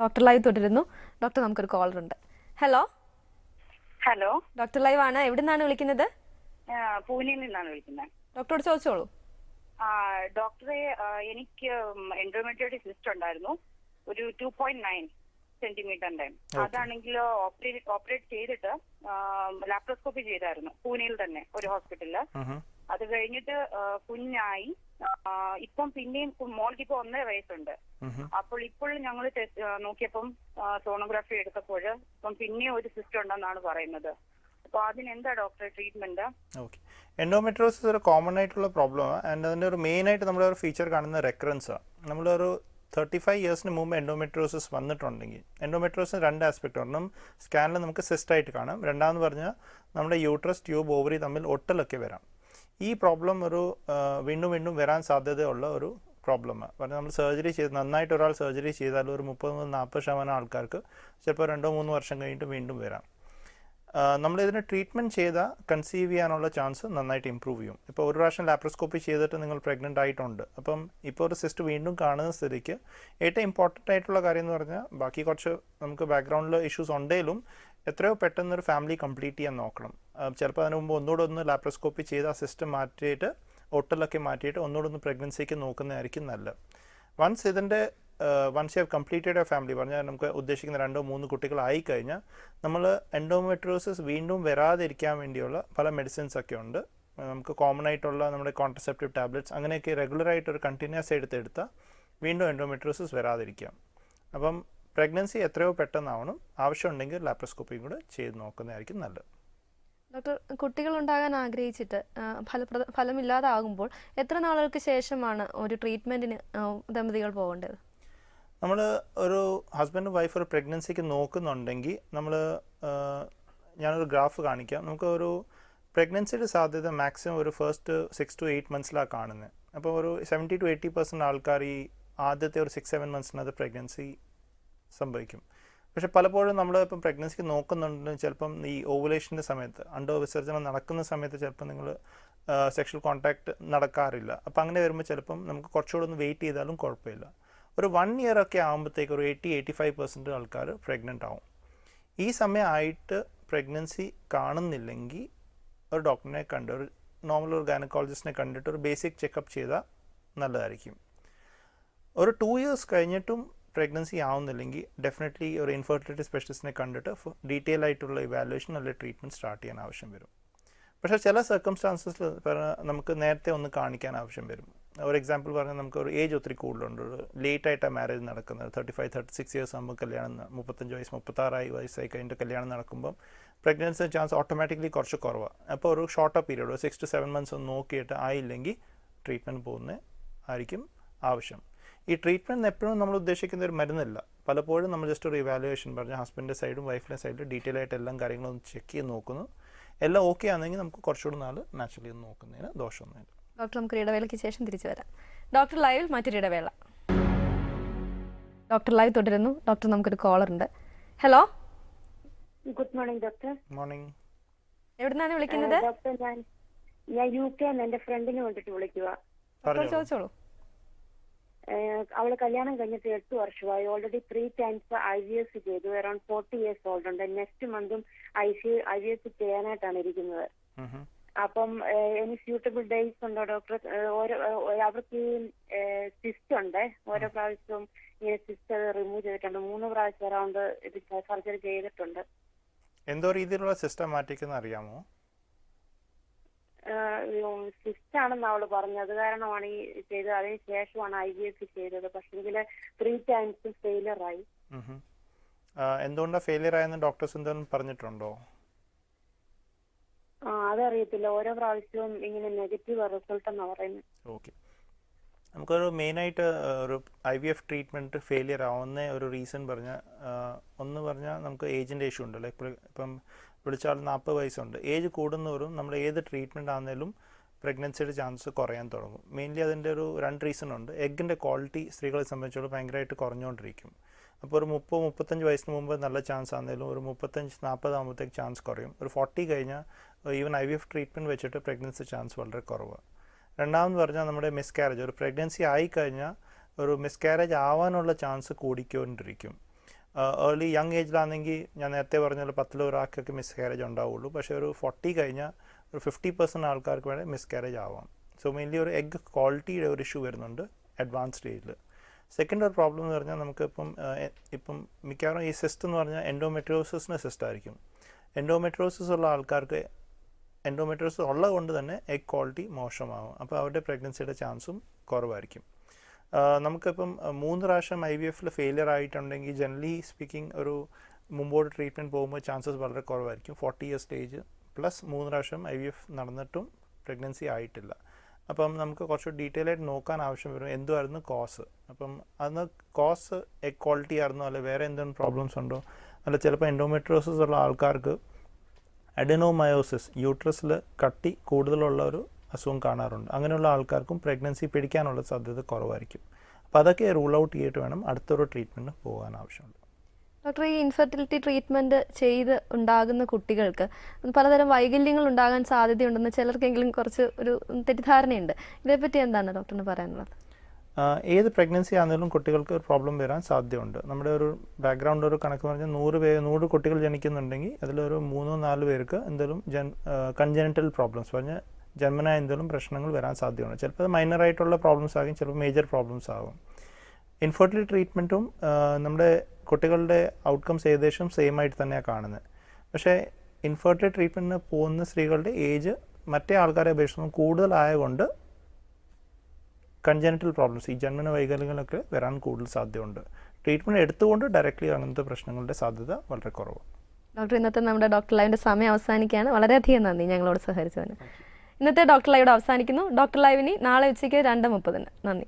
Doctor live തുടരുന്നു. Doctor നമുക്കൊരു caller ഉണ്ട്. ഹലോ ഹലോ ഡോക്ടർ ലൈവ് ആണ്. എവിടെ നിന്നാണ് വിളിക്കുന്നത് പൂനെയിൽ നിന്നാണ് വിളിക്കുന്നത്. ഡോക്ടറോട് ചോദിച്ചോളൂ. ഡോക്ടറെ എനിക്ക് എൻഡോമെട്രിയോട്ടിക് സിസ്റ്റ് ഉണ്ടായിരുന്നു. ഒരു ടു പോയിന്റ് നയൻ സെന്റിമീറ്ററിന്റെ അതാണെങ്കിൽ ഓപ്പറേറ്റ് ഓപ്പറേറ്റ് ചെയ്തിട്ട് ലാപ്രോസ്കോപ്പി ചെയ്തായിരുന്നു. പൂനെയിൽ തന്നെ ഒരു ഹോസ്പിറ്റലിൽ അത് കഴിഞ്ഞിട്ട് കുഞ്ഞായി. ഇപ്പം പിന്നെയും മോൾക്ക് ഇപ്പൊ ഒന്നര വയസ്സുണ്ട്. അപ്പോൾ ഇപ്പോൾ ഞങ്ങൾ നോക്കിയപ്പം സോണോഗ്രാഫി എടുത്തപ്പോൾ ഇപ്പം പിന്നെയും ഒരു സിസ്റ്റം ഉണ്ടെന്നാണ് പറയുന്നത്. അപ്പൊ അതിനെന്താ ഡോക്ടർ ട്രീറ്റ്മെന്റ് ഓക്കെ. എൻഡോമെട്രോസിസ് ഒരു കോമൺ ആയിട്ടുള്ള പ്രോബ്ലമാണ് ആൻഡ് അതിന്റെ ഒരു മെയിൻ ആയിട്ട് നമ്മുടെ ഒരു ഫീച്ചർ കാണുന്ന റെക്കറൻസാണ് നമ്മളൊരു തേർട്ടി ഫൈവ് ഇയേഴ്സിന് മുമ്പ് എൻഡോമെട്രോസിസ് വന്നിട്ടുണ്ടെങ്കിൽ എൻഡോമെട്രോസിന് രണ്ട് ആസ്പെക്ട് ഒന്നും സ്കാനിൽ നമുക്ക് സിസ്റ്റായിട്ട് കാണാം. രണ്ടാമെന്ന് പറഞ്ഞാൽ നമ്മുടെ യൂട്രസ് ട്യൂബ് ഓവറി തമ്മിൽ ഒട്ടലൊക്കെ വരാം. ഈ പ്രോബ്ലം ഒരു വീണ്ടും വീണ്ടും വരാൻ സാധ്യതയുള്ള ഒരു പ്രോബ്ലമാണ് പറഞ്ഞാൽ നമ്മൾ സർജറി ചെയ്ത് നന്നായിട്ട് ഒരാൾ സർജറി ചെയ്താൽ ഒരു മുപ്പത് മുതൽ നാൽപ്പത് ശതമാനം ആൾക്കാർക്ക് ചിലപ്പോൾ രണ്ടോ മൂന്നോ വർഷം കഴിഞ്ഞിട്ട് വീണ്ടും വരാം. നമ്മൾ ഇതിന് ട്രീറ്റ്മെന്റ് ചെയ്താൽ കൺസീവ് ചെയ്യാനുള്ള ചാൻസ് നന്നായിട്ട് ഇമ്പ്രൂവ് ചെയ്യും. ഇപ്പോൾ ഒരു പ്രാവശ്യം ലാപ്രോസ്കോപ്പി ചെയ്തിട്ട് നിങ്ങൾ പ്രഗ്നന്റ് ആയിട്ടുണ്ട്. അപ്പം ഇപ്പോൾ ഒരു സിസ്റ്റ് വീണ്ടും കാണുന്ന സ്ഥിതിക്ക് ഏറ്റവും ഇമ്പോർട്ടന്റ് ആയിട്ടുള്ള കാര്യം എന്ന് പറഞ്ഞാൽ ബാക്കി കുറച്ച് നമുക്ക് ബാക്ക്ഗ്രൗണ്ടിൽ ഇഷ്യൂസ് ഉണ്ടെങ്കിലും എത്രയോ പെട്ടെന്ന് ഒരു ഫാമിലി കംപ്ലീറ്റ് ചെയ്യാൻ നോക്കണം. ചിലപ്പോൾ അതിന് മുമ്പ് ഒന്നുകൂടെ ഒന്ന് ലാപ്രോസ്കോപ്പി ചെയ്ത് ആ സിസ്റ്റം മാറ്റിയിട്ട് ഒട്ടലൊക്കെ മാറ്റിയിട്ട് ഒന്നുകൂടെ ഒന്ന് പ്രഗ്നൻസിക്ക് നോക്കുന്നതായിരിക്കും നല്ലത്. വൺസ് ഇതിന്റെ once you have completed a family പറഞ്ഞാൽ നമുക്ക് ഉദ്ദേശിക്കുന്ന രണ്ടോ മൂന്ന് കുട്ടികളായി കഴിഞ്ഞാൽ നമ്മൾ എൻഡോമെട്രോസിസ് വീണ്ടും വരാതിരിക്കാൻ വേണ്ടിയുള്ള പല മെഡിസിൻസ് ഒക്കെ ഉണ്ട്. നമുക്ക് കോമൺ ആയിട്ടുള്ള നമ്മുടെ കോൺട്രസെപ്റ്റീവ് ടാബ്ലറ്റ്സ് അങ്ങനെയൊക്കെ റെഗുലറായിട്ട് ഒരു കണ്ടിന്യൂസ് എടുത്തെടുത്താൽ വീണ്ടും എൻഡോമെട്രോസിസ് വരാതിരിക്കാം. അപ്പം പ്രഗ്നൻസി എത്രയോ പെട്ടെന്നാവണം. ആവശ്യമുണ്ടെങ്കിൽ ലാപ്രോസ്കോപ്പിയും കൂടെ ചെയ്ത് നോക്കുന്നതായിരിക്കും നല്ലത്. ഡോക്ടർ കുട്ടികൾ ഉണ്ടാകാൻ ആഗ്രഹിച്ചിട്ട് ഫലപ്രദ ഫലമില്ലാതാകുമ്പോൾ എത്ര നാളുകൾക്ക് ശേഷമാണ് ഒരു ട്രീറ്റ്മെന്റിന് ദമ്പതികൾ പോകേണ്ടത്? നമ്മൾ ഒരു ഹസ്ബൻഡ് വൈഫ് ഒരു പ്രഗ്നൻസിക്ക് നോക്കുന്നുണ്ടെങ്കിൽ നമ്മൾ ഞാനൊരു ഗ്രാഫ് കാണിക്കാം. നമുക്ക് ഒരു പ്രഗ്നൻസിയുടെ സാധ്യത മാക്സിമം ഒരു ഫസ്റ്റ് സിക്സ് ടു എയ്റ്റ് മന്ത്സിലാണ് കാണുന്നത്. അപ്പോൾ ഒരു സെവന്റി ടു എയ്റ്റി പെർസെന്റ് ആൾക്കാർ ഈ ആദ്യത്തെ ഒരു സിക്സ് സെവൻ മന്ത്സിനകത്ത് പ്രഗ്നൻസി സംഭവിക്കും. പക്ഷെ പലപ്പോഴും നമ്മൾ ഇപ്പം പ്രഗ്നൻസിക്ക് നോക്കുന്നുണ്ട്. ചിലപ്പം ഈ ഓവുലേഷന്റെ സമയത്ത് അണ്ടോ വിസർജനം നടക്കുന്ന സമയത്ത് ചിലപ്പം നിങ്ങൾ സെക്ഷൽ കോൺടാക്റ്റ് നടക്കാറില്ല. അപ്പം അങ്ങനെ വരുമ്പോൾ ചിലപ്പം നമുക്ക് കുറച്ചുകൂടെ ഒന്ന് വെയിറ്റ് ചെയ്താലും കുഴപ്പമില്ല. ഒരു വൺ ഇയർ ഒക്കെ ആകുമ്പോഴത്തേക്ക് ഒരു എയ്റ്റി എയ്റ്റി ഫൈവ് പെർസെന്റ് ആൾക്കാർ പ്രഗ്നന്റ് ആവും. ഈ സമയമായിട്ട് പ്രഗ്നൻസി കാണുന്നില്ലെങ്കിൽ ഒരു ഡോക്ടറിനെ കണ്ട് ഒരു നോർമൽ ഒരു ഗൈനക്കോളജിസ്റ്റിനെ കണ്ടിട്ട് ഒരു ബേസിക് ചെക്കപ്പ് ചെയ്താൽ നല്ലതായിരിക്കും. ഒരു ടു ഇയേഴ്സ് കഴിഞ്ഞിട്ടും പ്രഗ്നൻസി ആവുന്നില്ലെങ്കിൽ ഡെഫിനറ്റ്ലി ഒരു ഇൻഫെർട്ടിലിറ്റി സ്പെഷ്യലിസ്റ്റിനെ കണ്ടിട്ട് ഡീറ്റെയിൽ ആയിട്ടുള്ള ഇവാലുവേഷൻ അല്ലെങ്കിൽ ട്രീറ്റ്മെന്റ് സ്റ്റാർട്ട് ചെയ്യാൻ ആവശ്യം വരും. പക്ഷേ ചില സർക്കംസ്റ്റാൻസസിൽ നമുക്ക് നേരത്തെ ഒന്ന് കാണിക്കാൻ ആവശ്യം വരും. ഒരു എക്സാമ്പിൾ പറഞ്ഞാൽ നമുക്ക് ഒരു ഏജ് ഒത്തിരി കൂടുതലുണ്ട്. ലേറ്റ് ആയിട്ടാണ് മാരേജ് നടക്കുന്നത്. Thirty five thirty six years ആകുമ്പോൾ കല്യാണം മുപ്പത്തഞ്ച് വയസ്സ് മുപ്പത്താറായി വയസ്സായി കഴിഞ്ഞിട്ട് കല്യാണം നടക്കുമ്പം പ്രഗ്നൻസി ചാൻസ് ഓട്ടോമാറ്റിക്കലി കുറച്ച് കുറവാണ് അപ്പോൾ ഒരു ഷോർട്ട് പീരീഡ് ഒരു സിക്സ് ടു സെവൻ മന്ത്സ് ഒന്ന് നോക്കിയിട്ട് ആയില്ലെങ്കിൽ ട്രീറ്റ്മെന്റ് പോകുന്നത് ആയിരിക്കും ആവശ്യം. ഈ ട്രീറ്റ്മെന്റ് എപ്പോഴും നമ്മൾ ഉദ്ദേശിക്കുന്ന ഒരു മരുന്നല്ല. പലപ്പോഴും നമ്മൾ ജസ്റ്റ് ഒരു ഇവാലുവേഷൻ പറഞ്ഞ ഹസ്ബൻഡിന്റെ സൈഡും വൈഫിന്റെ സൈഡിലും ഡീറ്റെയിൽ ആയിട്ട് എല്ലാം കാര്യങ്ങളൊന്ന് ചെക്ക് ചെയ്ത് നോക്കുന്നു. എല്ലാം ഓക്കെ ആണെങ്കിൽ നമുക്ക് കുറച്ചുകൂടി നാൾ നാച്ചുറലി ഒന്ന് നോക്കുന്നതിന് ദോഷമൊന്നുമില്ല. ഡോക്ടർ നമുക്ക് ഇടവേളയ്ക്ക് ശേഷം തിരിച്ചു വരാം. ഡോക്ടർ ലൈവിൽ മറ്റൊരു ഇടവേള. ഡോക്ടർ ലൈവ് തുടരുന്നു. ഡോക്ടർ നമുക്കൊരു കോളർ ഉണ്ട്. Hello good morning doctor morning എവിടുന്നാണ് വിളിക്കുന്നത്? ഡോക്ടർ ഞാൻ ഞാൻ യു കെ എന്റെ ഫ്രണ്ടിന് വേണ്ടിട്ട് വിളിക്കുക ചോദിച്ചോളൂ. അവൾ കല്യാണം കഴിഞ്ഞിട്ട് എട്ട് വർഷമായി. Already three times I V S ചെയ്തു. അറൌണ്ട് ഫോർട്ടി ഇയേഴ്സ് ഓൾഡ് ഉണ്ട്. Next മന്തും I C I V S ചെയ്യാനായിട്ടാണ് ഇരിക്കുന്നത്. അപ്പം എനി സ്യൂട്ടബിൾ ഡേയ്സ് ഉണ്ടോ ഡോക്ടർ ഓരോ അവർക്ക് ഈ സിസ്റ്റ് ഉണ്ട് ഓരോ പ്രാവശ്യവും ഈ സിസ്റ്റ് റിമൂവ് ചെയ്തിട്ടുണ്ട്. മൂന്ന് പ്രാവശ്യം അറൗണ്ട് ഇത് സർജറി ചെയ്തിട്ടുണ്ട്. എന്തോ രീതിയിലുള്ള സിസ്റ്റം മാറ്റിക്കുന്ന അറിയാമോ? സിസ്റ്റ് ആണെന്ന് അവൾ പറഞ്ഞു അത് കാരണമാണ് ഈ ചെയ്തത്. അതിന് ശേഷമാണ് ഐ വി എസ് ചെയ്തത്. പക്ഷെങ്കിൽ ത്രീ ടൈംസ് ഫെയിലിയർ ആയി. എന്തുകൊണ്ടാണ് ഫെയിലിയർ ആയെന്ന് ഡോക്ടേഴ്സ് എന്തെങ്കിലും പറഞ്ഞിട്ടുണ്ടോ? ആ അതറിയത്തില്ല. ഓരോ പ്രാവശ്യവും ഇങ്ങനെ നെഗറ്റീവ് റിസൾട്ട് എന്ന് പറയുന്നത് ഓക്കെ നമുക്കൊരു മെയിനായിട്ട് ഒരു I V F treatment failure ആവുന്ന ഒരു റീസൺ പറഞ്ഞാൽ ഒന്ന് പറഞ്ഞാൽ നമുക്ക് ഏജിന്റെ ഇഷ്യൂ ഉണ്ടല്ലോ ലൈക്ക് ഇപ്പം വിളിച്ചാൽ നാൽപ്പത് വയസ്സുണ്ട്. ഏജ് കൂടുന്നവരും നമ്മൾ ഏത് ട്രീറ്റ്മെന്റ് ആണെങ്കിലും പ്രഗ്നൻസിയുടെ ചാൻസ് കുറയാൻ തുടങ്ങും. മെയിൻലി അതിന്റെ ഒരു രണ്ട് റീസൺ ഉണ്ട്. എഗ്ഗിന്റെ ക്വാളിറ്റി സ്ത്രീകളെ സംബന്ധിച്ചോളം ഭയങ്കരമായിട്ട് കുറഞ്ഞുകൊണ്ടിരിക്കും. അപ്പോൾ ഒരു മുപ്പത് മുപ്പത്തഞ്ച് വയസ്സിന് മുമ്പ് നല്ല ചാൻസ് ആണെങ്കിലും ഒരു മുപ്പത്തഞ്ച് നാൽപ്പത് ആകുമ്പോഴത്തേക്ക് ചാൻസ് കുറയും. ഒരു ഫോർട്ടി കഴിഞ്ഞാൽ even I V F treatment വെച്ചിട്ട് പ്രഗ്നൻസി ചാൻസ് വളരെ കുറവാണ് രണ്ടാമെന്ന് പറഞ്ഞാൽ നമ്മുടെ മിസ്കാരേജ് ഒരു പ്രഗ്നൻസി ആയിക്കഴിഞ്ഞാൽ ഒരു മിസ്കാരേജ് ആവാനുള്ള ചാൻസ് കൂടിക്കൊണ്ടിരിക്കും. ഏർലി യങ് ഏജിലാണെങ്കിൽ ഞാൻ നേരത്തെ പറഞ്ഞ പത്തിൽ ഒരാൾക്കൊക്കെ മിസ് കാരേജ് ഉണ്ടാവുള്ളൂ. പക്ഷേ ഒരു ഫോർട്ടി കഴിഞ്ഞാൽ ഒരു ഫിഫ്റ്റി പെർസെന്റ് ആൾക്കാർക്ക് വേണേൽ മിസ്കാരേജ് ആവാം. സോ മെയിൻലി ഒരു എഗ് ക്വാളിറ്റിയുടെ ഒരു ഇഷ്യൂ വരുന്നുണ്ട് അഡ്വാൻസ് സ്റ്റേജിൽ സെക്കൻഡ് ഒരു പ്രോബ്ലം എന്ന് പറഞ്ഞാൽ നമുക്ക് ഇപ്പം മിക്കവാറും ഈ സിസ്റ്റ് എന്ന് പറഞ്ഞാൽ എൻഡോമെട്രോസിസിന്റെ സിസ്റ്റ് ആയിരിക്കും. എൻഡോമെട്രോസിസ് ഉള്ള ആൾക്കാർക്ക് എൻഡോമെട്രോസിസ് ഉള്ളത് കൊണ്ട് തന്നെ എഗ് ക്വാളിറ്റി മോശമാവും. അപ്പോൾ അവരുടെ പ്രഗ്നൻസിയുടെ ചാൻസും കുറവായിരിക്കും. നമുക്കിപ്പം മൂന്ന് പ്രാവശ്യം ഐ വി എഫിൽ ഫെയിലിയർ ആയിട്ടുണ്ടെങ്കിൽ ജനറലി സ്പീക്കിംഗ് ഒരു മുമ്പോട്ട് ട്രീറ്റ്മെന്റ് പോകുമ്പോൾ ചാൻസസ് വളരെ കുറവായിരിക്കും. ഫോർട്ടി ഇയർ സ്റ്റേജ് പ്ലസ് മൂന്ന് പ്രാവശ്യം ഐ വി എഫ് നടന്നിട്ടും പ്രഗ്നൻസി ആയിട്ടില്ല. അപ്പം നമുക്ക് കുറച്ച് ഡീറ്റെയിൽ ആയിട്ട് നോക്കാൻ ആവശ്യം വരും. എന്തുമായിരുന്നു കോസ് അപ്പം അന്ന് കോസ് എഗ് ക്വാളിറ്റി ആയിരുന്നോ അല്ലെ വേറെ എന്തെങ്കിലും പ്രോബ്ലംസ് ഉണ്ടോ? അല്ല ചിലപ്പോൾ എൻഡോമെട്രോസിസ് ഉള്ള ആൾക്കാർക്ക് അഡിനോമയോസിസ് യൂട്രസിൽ കട്ടി കൂടുതലുള്ള ഒരു അസുഖം കാണാറുണ്ട്. അങ്ങനെയുള്ള ആൾക്കാർക്കും പ്രഗ്നൻസി പിടിക്കാനുള്ള സാധ്യത കുറവായിരിക്കും. അപ്പോൾ അതൊക്കെ റൂൾ ഔട്ട് ചെയ്തിട്ട് വേണം അടുത്തൊരു ട്രീറ്റ്മെന്റ് പോകാൻ ആവശ്യമുണ്ട്. ഡോക്ടർ ഈ ഇൻഫെർട്ടിലിറ്റി ട്രീറ്റ്മെന്റ് ചെയ്ത് ഉണ്ടാകുന്ന കുട്ടികൾക്ക് പലതരം വൈകല്യങ്ങൾ ഉണ്ടാകാൻ സാധ്യതയുണ്ടെന്ന് ചിലർക്കെങ്കിലും കുറച്ച് ഒരു തെറ്റിദ്ധാരണയുണ്ട്. ഇതേപ്പറ്റി എന്താണ് ഡോക്ടറിന് പറയാനുള്ളത്? ഏത് പ്രഗ്നൻസി ആണെങ്കിലും കുട്ടികൾക്ക് ഒരു പ്രോബ്ലം വരാൻ സാധ്യതയുണ്ട്. നമ്മുടെ ഒരു ബാക്ക്ഗ്രൗണ്ട് ഒരു കണക്ക് പറഞ്ഞാൽ നൂറ് പേര് നൂറ് കുട്ടികൾ ജനിക്കുന്നുണ്ടെങ്കിൽ അതിലൊരു മൂന്നോ നാല് പേർക്ക് എന്തെങ്കിലും ജൻ കൺജനറ്റൽ പ്രോബ്ലംസ് പറഞ്ഞാൽ ജന്മനായ എന്തെങ്കിലും പ്രശ്നങ്ങൾ വരാൻ സാധ്യതയുണ്ട്. ചിലപ്പോൾ അത് മൈനർ ആയിട്ടുള്ള പ്രോബ്ലംസ് ആകും ചിലപ്പോൾ മേജർ പ്രോബ്ലംസ് ആകും. ഇൻഫെർട്ടിലിറ്റി ട്രീറ്റ്മെന്റും നമ്മുടെ കുട്ടികളുടെ ഔട്ട്കംസ് ഏകദേശം സെയിം ആയിട്ട് തന്നെയാണ് കാണുന്നത്. പക്ഷേ ഇൻഫെർട്ടിലിറ്റി ട്രീറ്റ്മെന്റിന് പോകുന്ന സ്ത്രീകളുടെ ഏജ് മറ്റേ ആൾക്കാരെ അപേക്ഷിച്ച് കൂടുതലായതുകൊണ്ട് കൺജനറ്റൽ പ്രോബ്ലംസ് ഈ ജന്മന വൈകല്യങ്ങളൊക്കെ വരാൻ കൂടുതൽ സാധ്യതയുണ്ട്. ട്രീറ്റ്മെന്റ് എടുത്തുകൊണ്ട് ഡയറക്റ്റ്ലി അങ്ങനത്തെ പ്രശ്നങ്ങളുടെ സാധ്യത വളരെ കുറവാണ്. ഡോക്ടർ ഇന്നത്തെ നമ്മുടെ ഡോക്ടർ ലൈവിന്റെ സമയം അവസാനിക്കുകയാണ്. വളരെയധികം നന്ദി ഞങ്ങളോട് സഹകരിച്ചതിന്. ഇന്നത്തെ ഡോക്ടർ ലൈവ് അവസാനിക്കുന്നു. ഡോക്ടർ ലൈവിനി നാളെ ഉച്ചയ്ക്ക് രണ്ട് മുപ്പതിന്. നന്ദി.